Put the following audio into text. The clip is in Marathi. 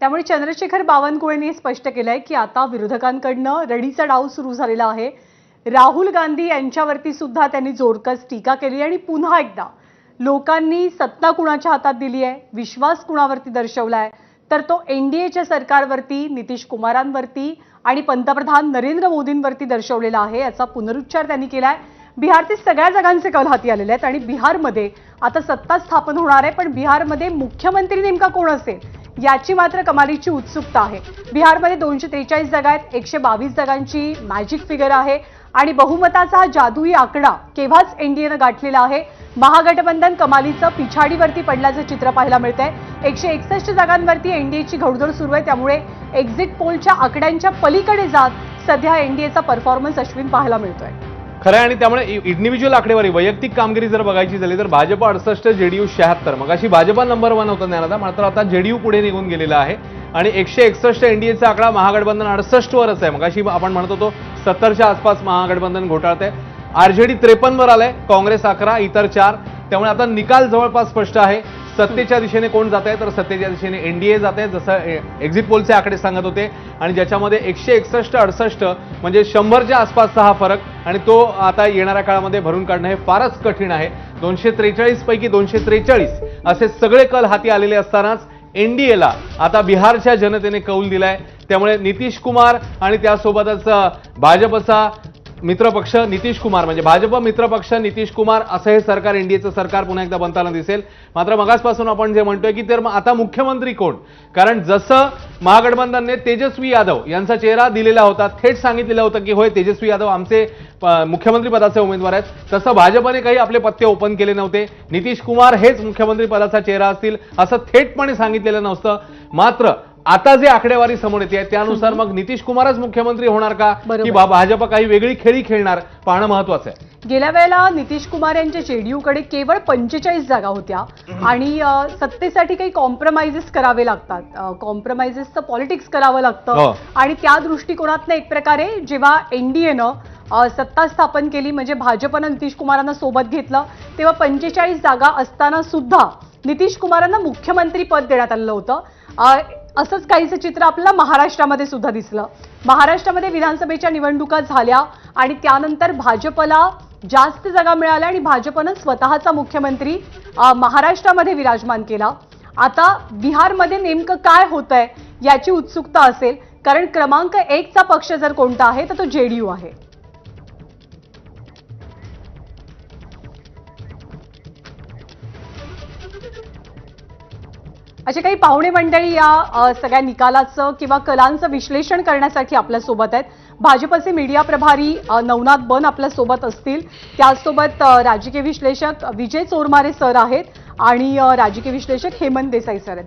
त्यामुळे चंद्रशेखर बावनकुळेंनी हे स्पष्ट केलंय की आता विरोधकांकडनं रडीचा डाव सुरू झालेला आहे. राहुल गांधी यांच्यावरती सुद्धा त्यांनी जोरकस टीका केली आणि पुन्हा एकदा लोकांनी सत्ता कुणाच्या हातात दिली आहे विश्वास कुणावरती दर्शवलाय? तर तो एनडीएच्या सरकारवरती नितीश कुमारांवरती आणि पंतप्रधान नरेंद्र मोदींवरती दर्शवलेला आहे याचा पुनरुच्चार त्यांनी केला आहे बिहारचे सगळ्या जागांचे कल हाती आलेले आहेत आणि बिहारमध्ये आता सत्ता स्थापन होणार आहे पण बिहारमध्ये मुख्यमंत्री नेमका कोण असेल? याची मात्र कमालीची उत्सुकता आहे. बिहारमध्ये दोनशे त्रेचाळीस जागा आहेत एकशे बावीस जागांची मॅजिक फिगर आहे. आणि बहुमताचा हा जादुई आकडा केव्हाच एनडीएनं गाठलेला आहे? महागठबंधन कमालीचं पिछाडीवरती पडल्याचं चित्र पाहायला मिळतंय. एकशे एकसष्ट जागांवरती एनडीएची घौडदौड सुरू आहे. त्यामुळे एक्झिट पोलच्या आकड्यांच्या पलीकडे जात सध्या एनडीएचा परफॉर्मन्स अश्विन पाहायला मिळतोय. खरं आहे आणि त्यामुळे इंडिव्हिज्युअल आकडेवारी वैयक्तिक कामगिरी जर बघायची झाली तर भाजप अडसष्ट जेडीयू शहात्तर. मग अशी भाजपा नंबर वन होता ज्ञानदा मात्र आता जेडीयू पुढे निघून गेलेला आहे. आणि एकशे एकसष्ट एनडीएचा आकडा महागठबंधन अडसष्ट वरच आहे. मग अशी आपण म्हणत होतो सत्तरच्या आसपास महागठबंधन घोटाळत आहे आरजेडी त्रेपन्न वर आलंय काँग्रेस अकरा इतर चार. त्यामुळे आता निकाल जवळपास स्पष्ट आहे. सत्तेच्या दिशेने कोण जात आहे तर सत्तेच्या दिशेने एनडीए जात आहे जसं एक्झिट पोलचे आकडे सांगत होते. आणि ज्याच्यामध्ये एकशे एकसष्ट अडसष्ट म्हणजे शंभरच्या आसपासचा हा फरक. आणि तो आता येणाऱ्या काळामध्ये भरून काढणं हे फारच कठीण आहे. दोनशे त्रेचाळीस पैकी दोनशे त्रेचाळीस असे सगळे कल हाती आलेले असतानाच एनडीएला आता बिहारच्या जनतेने कौल दिलाय. त्यामुळे नितीश कुमार आणि त्यासोबतच भाजपचा मित्रपक्ष नितीश कुमार म्हणजे भाजप मित्रपक्ष नितीश कुमार असं हे सरकार एनडीएचं सरकार पुन्हा एकदा बनताना दिसेल. मात्र मगासपासून आपण जे म्हणतोय की तर आता मुख्यमंत्री कोण? कारण जसं महागठबंधनने तेजस्वी यादव यांचा चेहरा दिलेला होता थेट सांगितलेलं होतं की होय तेजस्वी यादव आमचे मुख्यमंत्री पदाचे उमेदवार आहेत. तसं भाजपने काही आपले पत्ते ओपन केले नव्हते. नितीश कुमार हेच मुख्यमंत्री पदाचा चेहरा असतील असं थेटपणे सांगितलेलं नव्हतं मात्र आता जे आकडेवारी समोर येते त्यानुसार मग नितीश कुमारच मुख्यमंत्री होणार का. की भाजप काही वेगळी खेळी खेळणार? पाहणं महत्वाचं आहे. गेल्या वेळेला नितीश कुमार यांच्या जेडीयूकडे केवळ पंचेचाळीस जागा होत्या. आणि सत्तेसाठी काही कॉम्प्रोमाइजेस करावे लागतात. कॉम्प्रोमाइजेसचं पॉलिटिक्स करावं हो. लागतं आणि त्या दृष्टिकोनातनं एक प्रकारे जेव्हा एनडीएनं सत्ता स्थापन केली म्हणजे भाजपनं नितीश कुमारांना सोबत घेतलं तेव्हा पंचेचाळीस जागा असताना सुद्धा नितीश कुमारांना मुख्यमंत्री पद देण्यात आलेलं होतं. असंच काहीचं चित्र आपल्याला महाराष्ट्रामध्ये सुद्धा दिसलं. महाराष्ट्रामध्ये विधानसभेच्या निवडणुका झाल्या आणि त्यानंतर भाजपला जास्त जागा मिळाल्या आणि भाजपनं स्वतःचा मुख्यमंत्री महाराष्ट्रामध्ये विराजमान केला. आता बिहारमध्ये नेमकं काय होत आहे याची उत्सुकता असेल कारण क्रमांक एकचा पक्ष जर कोणता आहे तर तो जेडीयू आहे. असे काही पाहुणे मंडळी या सगळ्या निकालाचं किंवा कलांचं विश्लेषण करण्यासाठी आपल्यासोबत आहेत. भाजपचे मीडिया प्रभारी नवनाथ बन आपल्यासोबत असतील. त्याचसोबत राजकीय विश्लेषक विजय चोरमारे सर आहेत आणि राजकीय विश्लेषक हेमंत देसाई सर आहेत.